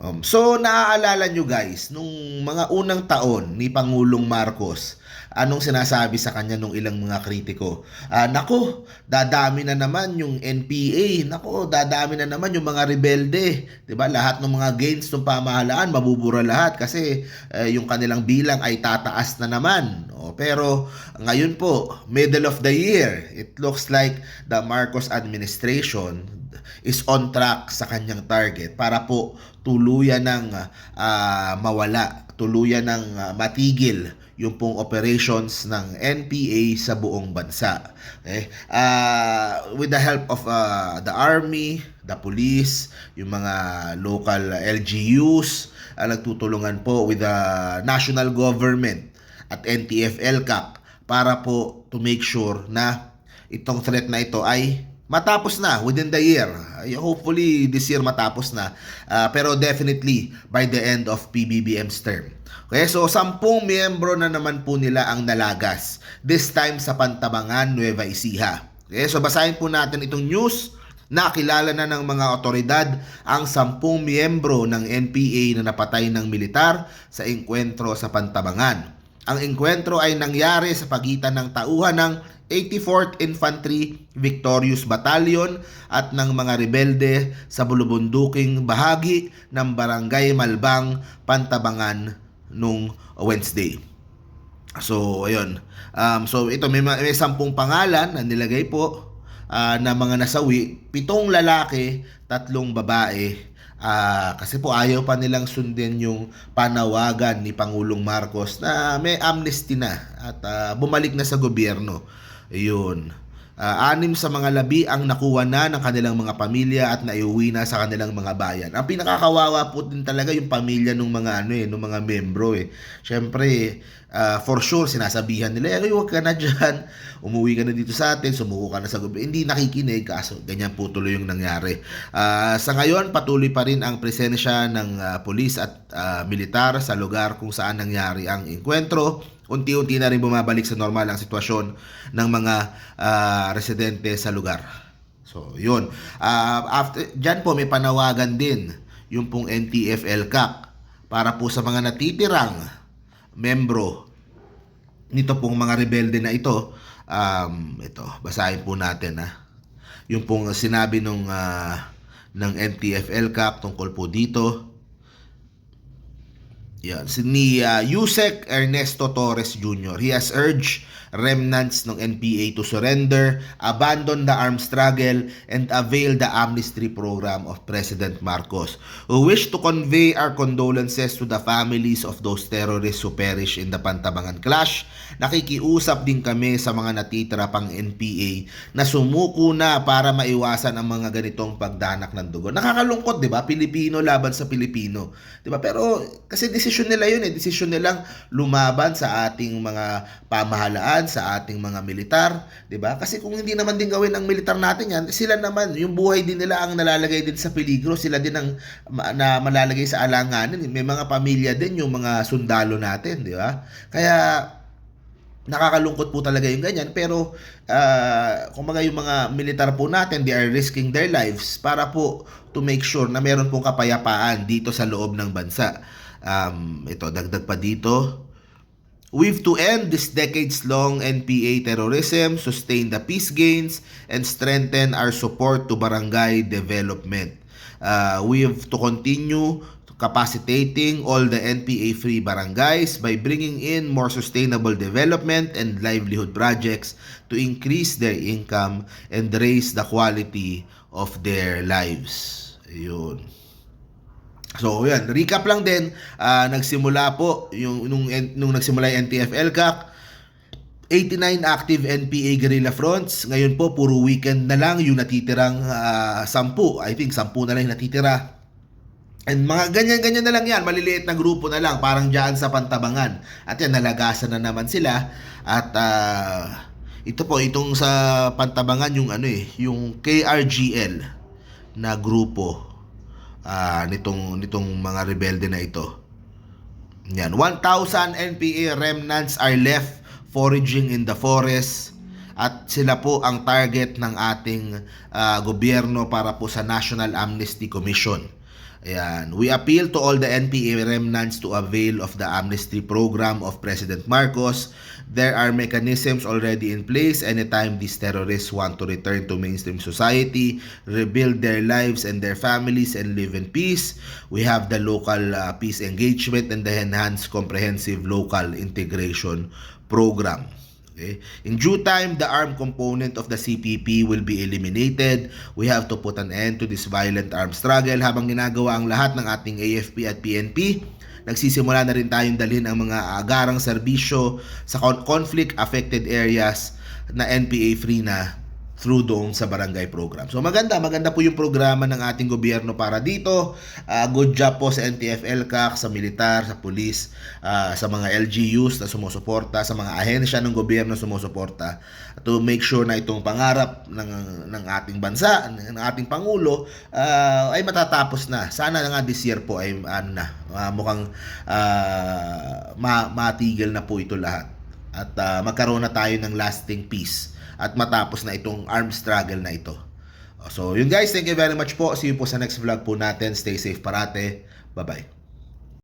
Um, so naaalala nyo guys, nung mga unang taon ni Pangulong Marcos, anong sinasabi sa kanya nung ilang mga kritiko? Ah, nako, dadami na naman yung NPA. Nako, dadami na naman yung mga rebelde. 'Di ba? Lahat ng mga gains ng pamahalaan mabubura lahat kasi eh, yung kanilang bilang ay tataas na naman. O, pero ngayon po, middle of the year, it looks like the Marcos administration is on track sa kanyang target para po tuluyan ng ah, mawala, tuluyan ng ah, matigil yung pong operations ng NPA sa buong bansa. Okay? Ah, with the help of ah, the army, the police, yung mga local LGUs, ah, nagtutulungan po with the national government at NTF-ELCAC para po to make sure na itong threat na ito ay matapos na within the year. Hopefully this year matapos na. Ah, pero definitely by the end of PBBM's term. Okay, so sampung miyembro na naman po nila ang nalagas. This time sa Pantabangan, Nueva Ecija. Okay, so basahin po natin itong news. Nakilala na ng mga otoridad ang sampung miyembro ng NPA na napatay ng militar sa engkwentro sa Pantabangan. Ang engkwentro ay nangyari sa pagitan ng tauhan ng 84th Infantry Victorious Battalion at ng mga rebelde sa bulubunduking bahagi ng Barangay Malbang, Pantabangan nung Wednesday. So, ayun. Um, so, ito, may, ma- may sampung pangalan na nilagay po ah, na mga nasawi. Pitong lalaki, tatlong babae. Ah, kasi po ayaw pa nilang sundin yung panawagan ni Pangulong Marcos na may amnesty na at ah, bumalik na sa gobyerno. Ayun. Ah, anim sa mga labi ang nakuha na ng kanilang mga pamilya at naiuwi na sa kanilang mga bayan. Ang pinakakawawa po din talaga yung pamilya ng mga ano eh, ng mga membro eh. Syempre, ah, for sure sinasabihan nila, "Ay, wag ka na diyan. Umuwi ka na dito sa atin, sumuko ka na sa gobyerno." Hindi nakikinig kaso ganyan po tuloy yung nangyari. Ah, sa ngayon, patuloy pa rin ang presensya ng ah, pulis at ah, militar sa lugar kung saan nangyari ang engkwentro unti-unti na rin bumabalik sa normal ang sitwasyon ng mga ah, residente sa lugar. So, yun. Ah, after, dyan po may panawagan din yung pong NTF-ELCAC para po sa mga natitirang membro nito pong mga rebelde na ito. Um, ito, basahin po natin ha. Yung pong sinabi nung ah, ng NTF-ELCAC tungkol po dito. Yan, si ni uh, Yusek Ernesto Torres Jr. He has urged remnants ng NPA to surrender, abandon the armed struggle, and avail the amnesty program of President Marcos. We wish to convey our condolences to the families of those terrorists who perished in the Pantabangan clash. Nakikiusap din kami sa mga natitira pang NPA na sumuko na para maiwasan ang mga ganitong pagdanak ng dugo. Nakakalungkot, 'di ba? Pilipino laban sa Pilipino, 'di ba? Pero kasi desisyon nila 'yun eh, desisyon nilang lumaban sa ating mga pamahalaan, sa ating mga militar, 'di ba? Kasi kung hindi naman din gawin ng militar natin 'yan, sila naman, yung buhay din nila ang nalalagay din sa peligro, sila din ang na malalagay sa alanganin. May mga pamilya din yung mga sundalo natin, 'di ba? Kaya nakakalungkot po talaga yung ganyan pero uh, kumbaga yung mga militar po natin they are risking their lives para po to make sure na meron pong kapayapaan dito sa loob ng bansa um, ito dagdag pa dito We've to end this decades-long NPA terrorism, sustain the peace gains, and strengthen our support to barangay development. Uh, we have to continue capacitating all the NPA-free barangays by bringing in more sustainable development and livelihood projects to increase their income and raise the quality of their lives. Ayun. So, yan. Recap lang din. ah, nagsimula po, yung, nung, nung nagsimula yung NTF-ELCAC, 89 active NPA guerrilla fronts. Ngayon po, puro weekend na lang yung natitirang ah, 10. I think 10 na lang yung natitira. And mga ganyan-ganyan na lang yan, maliliit na grupo na lang, parang dyan sa Pantabangan. At yan, nalagasan na naman sila. At ah, ito po, itong sa Pantabangan, yung ano eh, yung KRGL na grupo ah, nitong, nitong mga rebelde na ito. Yan, 1,000 NPA remnants are left foraging in the forest at sila po ang target ng ating ah, gobyerno para po sa National Amnesty Commission. Ayan. We appeal to all the NPA remnants to avail of the amnesty program of President Marcos. There are mechanisms already in place anytime these terrorists want to return to mainstream society, rebuild their lives and their families, and live in peace. We have the local uh, peace engagement and the enhanced comprehensive local integration program. Okay? In due time, the armed component of the CPP will be eliminated. We have to put an end to this violent armed struggle habang ginagawa ang lahat ng ating AFP at PNP. Nagsisimula na rin tayong dalhin ang mga agarang serbisyo sa con- conflict-affected areas na NPA free na through doon sa barangay program. So maganda, maganda po yung programa ng ating gobyerno para dito. Ah, good job po sa NTF LCAC, sa militar, sa pulis, ah, sa mga LGUs na sumusuporta, sa mga ahensya ng gobyerno sumusuporta to make sure na itong pangarap ng, ng ating bansa, ng ating Pangulo, ah, ay matatapos na. Sana na nga this year po ay ano na, ah, mukhang ah, ma- matigil na po ito lahat at ah, magkaroon na tayo ng lasting peace at matapos na itong armed struggle na ito. So, yun guys, thank you very much po. See you po sa next vlog po natin. Stay safe parate. Bye-bye.